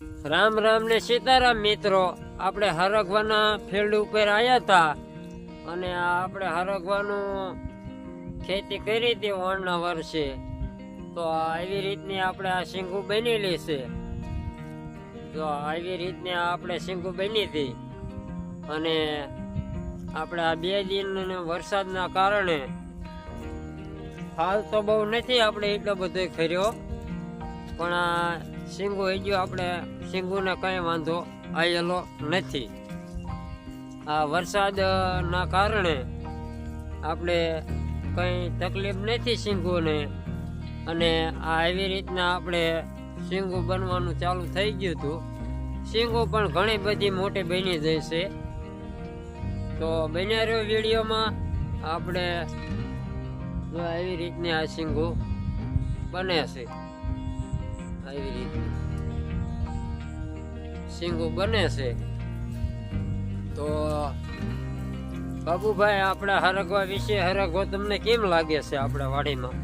રામ રામ ને સીતારામ મિત્રો. આપણે હરગવાના ફિલ્ડ ઉપર આવ્યા હતા અને આપણે હરગવાનું ખેતી કરી હતી ઓણના વર્ષે. તો આવી રીતની આપણે આ શીંગુ બનેલી છે. તો આવી રીતની આપણે શીંગુ બની હતી અને આપણે આ બે દિન વરસાદના કારણે હાલ તો બહુ નથી આપણે એટલો બધો કર્યો. પણ આ સિંગુ હજુ આપણે સિંગુને કંઈ વાંધો આવેલો નથી. આ વરસાદના કારણે આપણે કંઈ તકલીફ નથી સિંગુને અને આ એવી રીતના આપણે સિંગુ બનવાનું ચાલુ થઈ ગયું હતું. સિંગુ પણ ઘણી બધી મોટી બની જશે તો બન્યા રહ્યો વિડીયોમાં આપણે એવી રીતની આ સિંગુ બને છે. સિંગુ બને છે. તો બાબુભાઈ આપણા હરગવા વિશે હરગવો તમને કેમ લાગે છે આપણા વાડીમાં?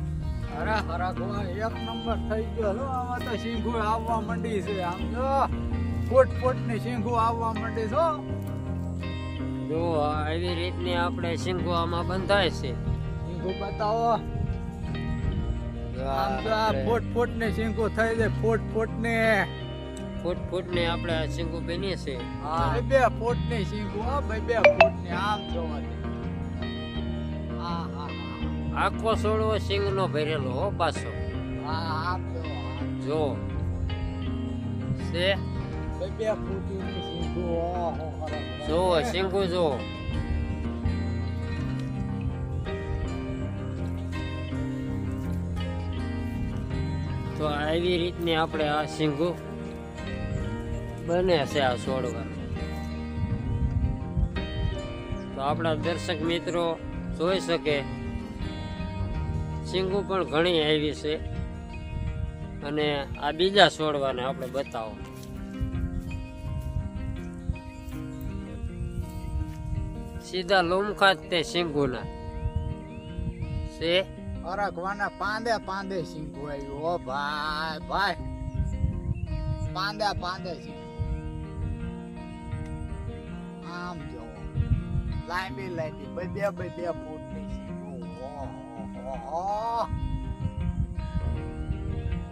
અરે હરગવા એક નંબર થઈ ગયો લો આમાં તો સિંગુ આવવા માંડી છે આમ જો. પોટ ફૂટની સિંગુ આવવા માંડી છો જો આવી રીતની આપણે સિંગુ આમાં બંધાય છે. સિંગુ બતાવો. આમ તો ફૂટ ફૂટની સિંગુ થઈ જાય ફોટ ફોટની ફૂટ ફૂટ ને આપણે આ સિંગુ બની છે હા બે ફૂટની સિંગુ હા બે બે ફૂટની આમ જોવા દે. હા હા આખો સોળો સિંગ નો ભરેલો હો પાછો. હા આમ જો જો. છે? ભાઈ બે ફૂટની સિંગુ. જો સિંગુ જો. તો આવી રીતની આપણે આ સિંગુ બને છે આ છોડવા. તો આપણા દર્શક મિત્રો જોઈ શકે, સિંગુ પણ ઘણી આવી છે. અને આ બીજા છોડવાને આપણે બતાવો. સીધા લોમખા તે સિંગુના. છે? હરખવાના પાંદે પાંદે સિંગુ આવ્યું. ઓ ભાઈ ભાઈ. પાંદે પાંદે સિંગુ. આમ જો, લાંબી લાંબી બે બે બે બે ફૂટની ઓહો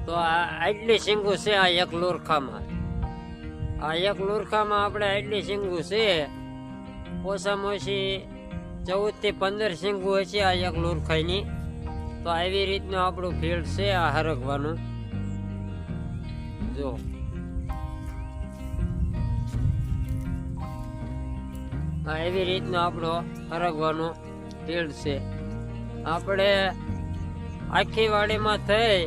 તો આ આટલી સિંગુ છે આ એક લુરખામાં? આ એક લુરખામાં આપણે આટલી સિંગુ છે? ઓછામાં ઓછી ચૌદથી પંદર સિંગુ હશે આ એક લુરખાઈની. તો આવી રીતનું આપણું ફિલ્ડ છે આ હરકવાનું જો. એવી રીતનો આપણો હરગવાનો ફિલ્ડ છે. આપણે આખી વાડીમાં થઈ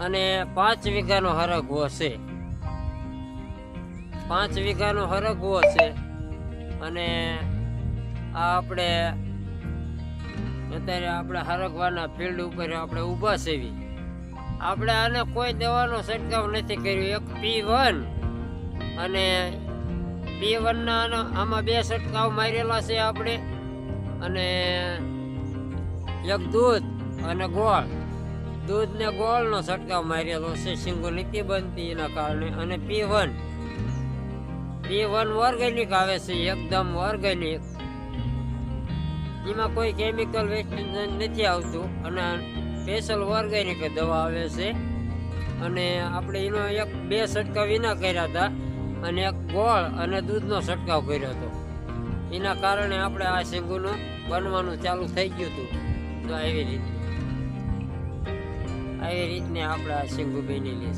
અને પાંચ વીઘાનો હરગવો છે. પાંચ વીઘાનો હરગવો છે અને આ આપણે અત્યારે આપણે હરગવાના ફિલ્ડ ઉપર આપણે ઊભા સેવી આપણે આને કોઈ દવાનો છંટકાવ નથી કર્યો. એક પી વન અને પી વનના આમાં બે છંટકાવ મારેલા છે આપણે. અને એક દૂધ અને ગોળ. દૂધ ને ગોળ નો છંટકાવ મારેલો છે, સિંગો નથી બનતી એના કારણે. અને P one. P one organic આવે છે, એકદમ ઓર્ગેનિક. એમાં કોઈ કેમિકલ વેસ્ટેજ નથી આવતું. અને સ્પેશિયલ ઓર્ગેનિક દવા આવે છે. અને આપણે એનો એક બે છંટકાવ વિના કર્યા હતા. અને એક ગોળ અને દૂધનો છંટકાવ કર્યો હતો. એના કારણે આપણે આ શેંગુનું બનવાનું ચાલુ થઈ ગયું હતું. તો આવી રીતે, આવી રીતની આપણે આ શેંગુ બની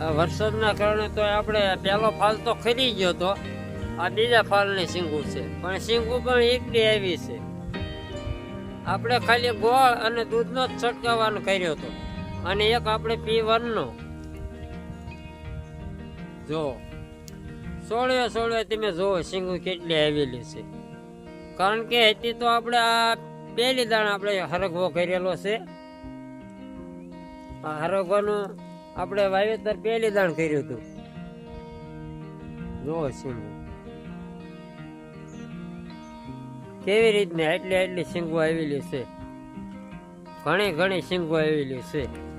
આ વરસાદના કારણે તો આપણે પહેલો ફાલ તો ખરી ગયો હતો. આ બીજા ફાલની શીંગુ છે. પણ શીંગુ પણ એકલી આવી છે. આપણે ખાલી ગોળ અને દૂધનો જ છંટકાવવાનો કર્યો હતો. અને એક આપણે પી વનનો જો, સોળે સોળે તમે જો, સિંગુ કેટલી આવેલી છે. કારણ કે હતી તો આપણે આ પહેલી દાણ આપણે હરગવો કરેલો છે. આ હરગવાનું આપણે વાવેતર પહેલી દાણ કર્યું હતું. જો, સિંગુ. કેવી રીતને એટલી એટલી સિંગુ આવેલી છે? ઘણી ઘણી સિંગુ આવેલી છે.